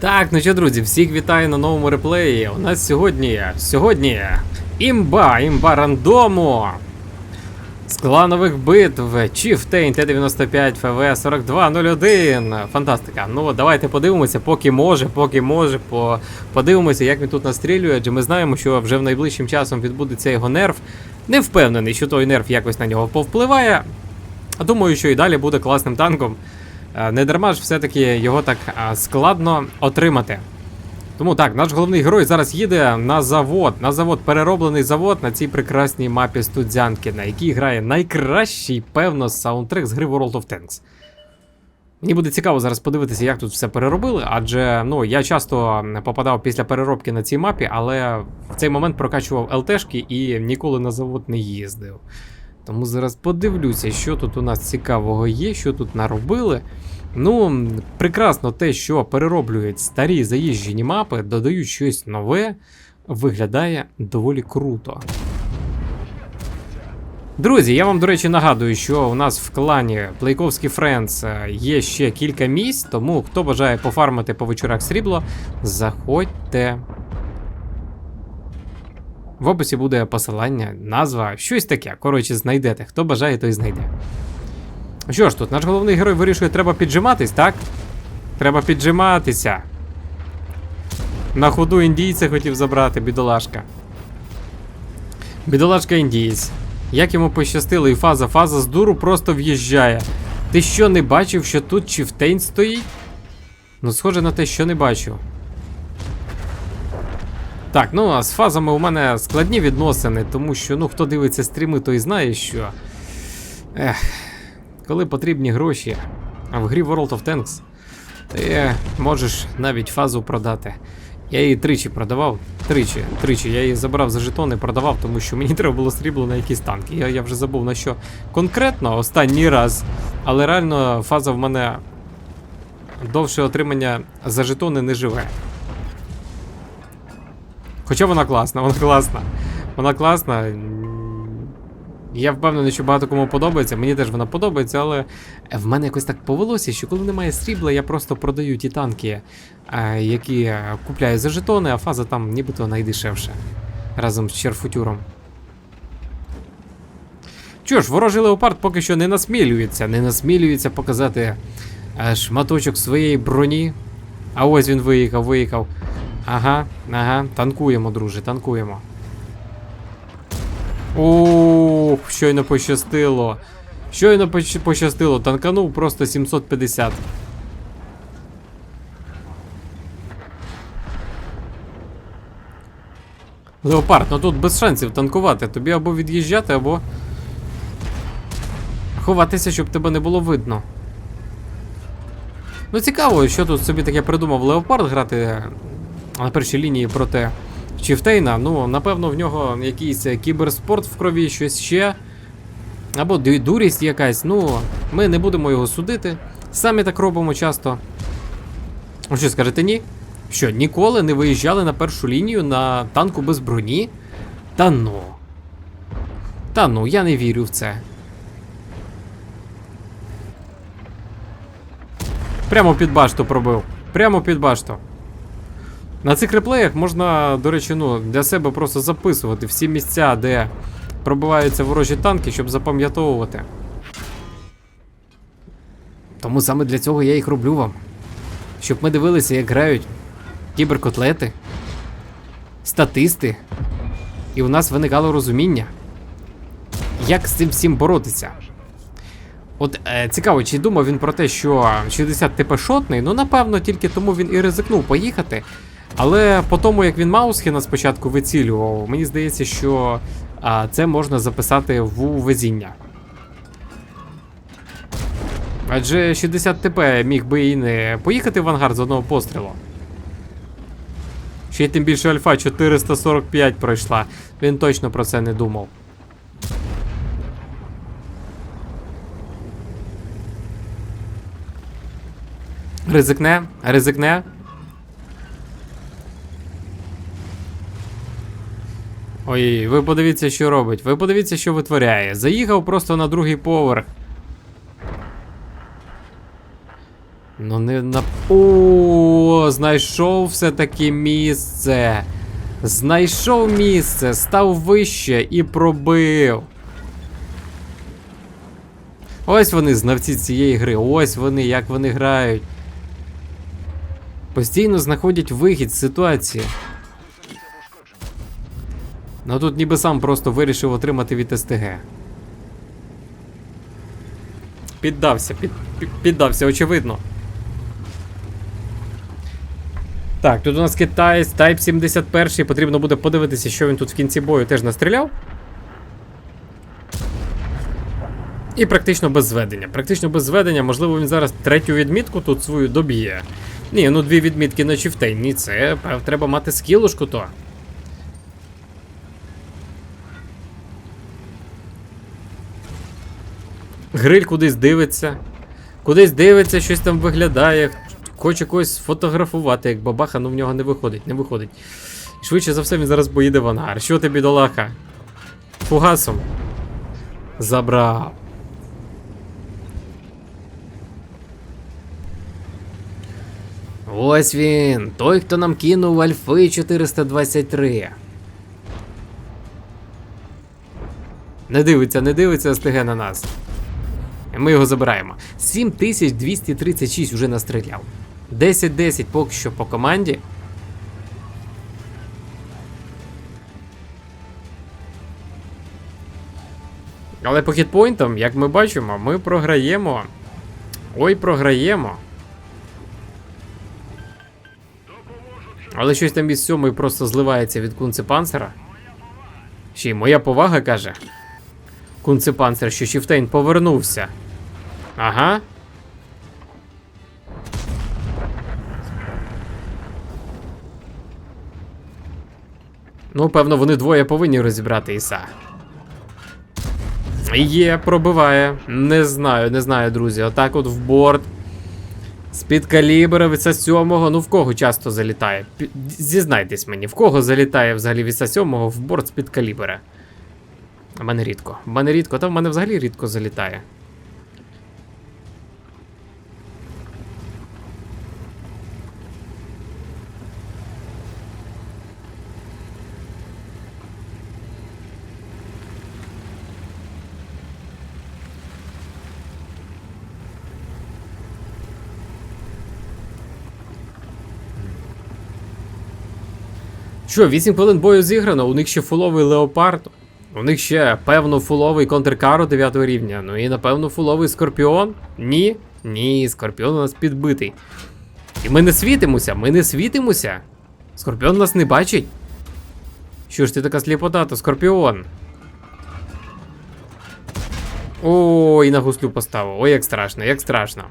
Так, ну що, друзі, всіх вітаю на новому реплеї. У нас сьогодні. Сьогодні. Імба, імба рандому. З кланових битв Chieftain T95 FV 4201. Фантастика. Ну давайте подивимося, поки може, поки може. По... Подивимося, як він тут настрілює, адже ми знаємо, що вже в найближчим часом відбудеться його нерв. Не впевнений, що той нерв якось на нього повпливає. А Думаю, що і далі буде класним танком. Е, Не дарма ж все-таки його так складно отримати. Тому так, наш головний герой зараз їде на завод, на завод, перероблений завод на цій прекрасній мапі Студзянки, на якій грає найкращий, певно, саундтрек з гри World of Tanks. Мені буде цікаво зараз подивитися, як тут все переробили, адже ну, я часто попадав після переробки на цій мапі, але в цей момент прокачував ЛТшки і ніколи на завод не їздив. Тому зараз подивлюся, що тут у нас цікавого є, що тут наробили. Ну, прекрасно те, що перероблюють старі заїжджені мапи, додають щось нове, виглядає доволі круто. Друзі, я вам, до речі, нагадую, що у нас в клані Плейковський Френдс є ще кілька місць, тому хто бажає пофармити по вечорах срібло, заходьте. В описі буде посилання, назва, щось таке. Коротше, знайдете. Хто бажає, той знайде. Що ж тут, наш головний герой вирішує, треба піджиматись, так? Треба піджиматися. На ходу індійця хотів забрати, бідолашка. Бідолашка індієць. Як йому пощастило, і фаза, фаза з дуру просто в'їжджає. Ти що не бачив, що тут чифтейн стоїть? Ну, схоже на те, що не бачу. Так, ну а з фазами у мене складні відносини, тому що ну хто дивиться стріми, той знає, що. Ех, коли потрібні гроші, а в грі World of Tanks, ти можеш навіть фазу продати. Я її тричі продавав. Тричі, тричі. Я її забрав за жетони, продавав, тому що мені треба було срібло на якісь танки. Я, я вже забув на що конкретно останній раз. Але реально фаза в мене довше отримання за жетони не живе. Хоча вона класна, вона класна. Вона класна. Я впевнений, що багато кому подобається. Мені теж вона подобається, але в мене якось так повелося, що коли немає срібла, я просто продаю ті танки, е, які е, купляю за жетони, а фаза там нібито найдешевша. Разом з черфутюром. Чого ж, ворожий леопард поки що не насмілюється, не насмілюється показати е, шматочок своєї броні. А ось він виїхав, виїхав. Ага, ага, танкуємо, друже, танкуємо. Ух, щойно пощастило. Щойно пощастило, танканув просто 750. Леопард, ну тут без шансів танкувати. Тобі або від'їжджати, або. Ховатися, щоб тебе не було видно. Ну цікаво, що тут собі таке придумав Леопард грати на першій лінії проти Чіфтейна. Ну, напевно, в нього якийсь кіберспорт в крові, щось ще. Або дурість якась. Ну, ми не будемо його судити. Самі так робимо часто. Що скажете ні? Що, ніколи не виїжджали на першу лінію на танку без броні? Та ну. Та ну, я не вірю в це. Прямо під башту пробив. Прямо під башту. На цих реплеях можна, до речі, ну, для себе просто записувати всі місця, де пробиваються ворожі танки, щоб запам'ятовувати. Тому саме для цього я їх роблю вам. Щоб ми дивилися, як грають кіберкотлети, статисти, і у нас виникало розуміння, як з цим всім боротися. От е, цікаво, чи думав він про те, що 60 ТП шотний, ну напевно, тільки тому він і ризикнув поїхати. Але по тому, як він Маусхена спочатку вицілював, мені здається, що а, це можна записати в везіння. Адже 60 ТП міг би і не поїхати в ангар з одного пострілу. Ще й тим більше Альфа 445 пройшла. Він точно про це не думав. Ризикне? Ризикне? Ой, ви подивіться, що робить. Ви подивіться, що витворяє. Заїхав просто на другий поверх. Ну не на. О, знайшов все-таки місце. Знайшов місце, став вище і пробив. Ось вони, знавці цієї гри. Ось вони, як вони грають. Постійно знаходять вихід з ситуації. Ну тут ніби сам просто вирішив отримати від СТГ. Піддався, під, під- піддався, очевидно. Так, тут у нас китаєць, Type 71, потрібно буде подивитися, що він тут в кінці бою теж настріляв. І практично без зведення. Практично без зведення, можливо, він зараз третю відмітку тут свою доб'є. Ні, ну дві відмітки на чифтейн. Ні, це треба мати скілушку то. Гриль кудись дивиться. Кудись дивиться, щось там виглядає. Хоче когось сфотографувати, як бабаха, ну в нього не виходить, не виходить. Швидше за все, він зараз поїде в ангар. Що ти, бідолаха? Фугасом. Забрав. Ось він, той, хто нам кинув Альфи 423. Не дивиться, не дивиться СТГ на нас. Ми його забираємо. 7236 вже настріляв. 10-10 поки що по команді. Але по хітпойнтам, як ми бачимо, ми програємо. Ой, програємо. Але щось там із сьомої просто зливається від кунци панцера. Ще й моя повага каже. Кунци панцер, що Шіфтейн повернувся. Ага. Ну, певно, вони двоє повинні розібрати Іса. Є, пробиває. Не знаю, не знаю, друзі. Отак от в борт. З-під калібра віса сьомого. Ну в кого часто залітає? Зізнайтесь мені, в кого залітає взагалі віса сьомого в борт з-під калібра? У мене рідко. У мене рідко, та в мене взагалі рідко залітає. Що, 8 хвилин бою зіграно, у них ще фуловий леопард, у них ще, певно, фуловий контркаро 9 рівня. Ну і напевно фуловий скорпіон. Ні, ні, скорпіон у нас підбитий. І ми не світимося, ми не світимося. Скорпіон нас не бачить. Що ж ти така сліпота, то скорпіон. О, і на гуслю поставив. Ой, як страшно, як страшно.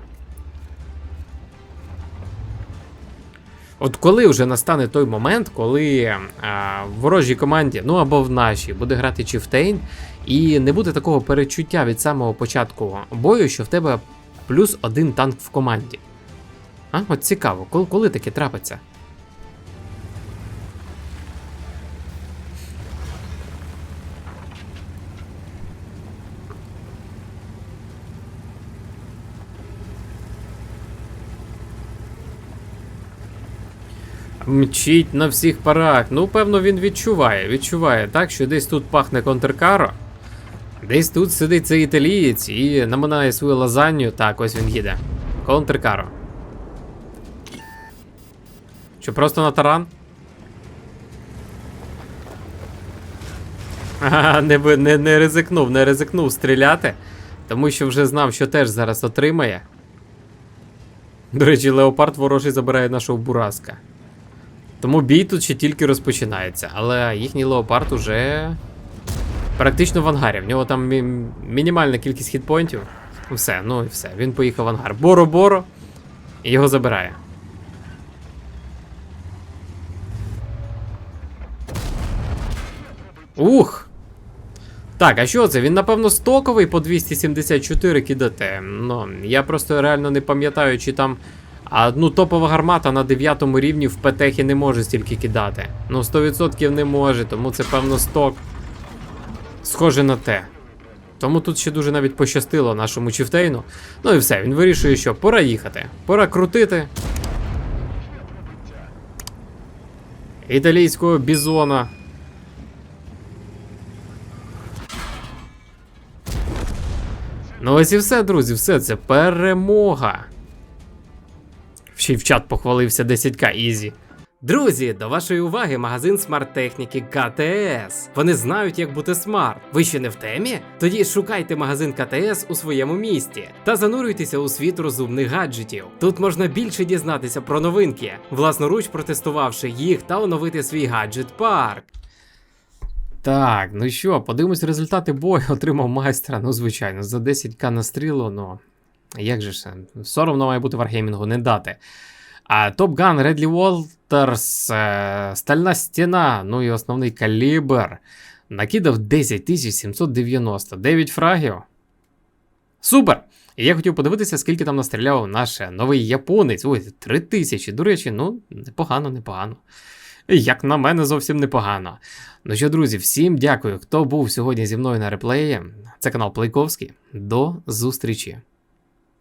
От коли вже настане той момент, коли а, в ворожій команді, ну або в нашій, буде грати Чіфтейн, і не буде такого перечуття від самого початку бою, що в тебе плюс один танк в команді. А? От цікаво, коли, коли таке трапиться? Мчить на всіх парах. Ну, певно, він відчуває. Відчуває так, що десь тут пахне контркаро. Десь тут сидить цей італієць і наминає свою лазанью. Так, ось він їде. Контркаро. Що просто на таран? Ага, не, не, не ризикнув, не ризикнув стріляти, тому що вже знав, що теж зараз отримає. До речі, леопард ворожий забирає нашого бураска. Тому бій тут ще тільки розпочинається, але їхній леопард уже практично в ангарі. В нього там мі- мінімальна кількість хітпоінтів. Все, ну і все. Він поїхав в ангар. Боро-боро. І його забирає. Ух! Так, а що це? Він, напевно, стоковий по 274 кидати. Ну, я просто реально не пам'ятаю, чи там. А ну, топова гармата на 9 рівні в петехі не може стільки кидати. Ну, 100% не може, тому це певно сток. Схоже на те. Тому тут ще дуже навіть пощастило нашому Чіфтейну. Ну і все, він вирішує, що пора їхати. Пора крутити. Італійського бізона. Ну ось і все, друзі, все це перемога. Ще й в чат похвалився 10к Ізі. Друзі, до вашої уваги магазин смарт-техніки КТС. Вони знають, як бути смарт. Ви ще не в темі? Тоді шукайте магазин КТС у своєму місті та занурюйтеся у світ розумних гаджетів. Тут можна більше дізнатися про новинки, власноруч протестувавши їх та оновити свій гаджет парк. Так, ну що, подивимось результати бою. Отримав майстра. Ну, звичайно, за 10к на стрілу, ну. Як же ж? Соромно має бути варгеймінгу не дати. А Top Gun Walters, е, Стальна стіна, ну і основний калібр. Накидав 10790, 9 фрагів. Супер! І я хотів подивитися, скільки там настріляв наш новий японець. Ой, 3000. До речі, ну, непогано, непогано. Як на мене, зовсім непогано. Ну що, друзі, всім дякую, хто був сьогодні зі мною на реплеї. Це канал Плейковський. До зустрічі!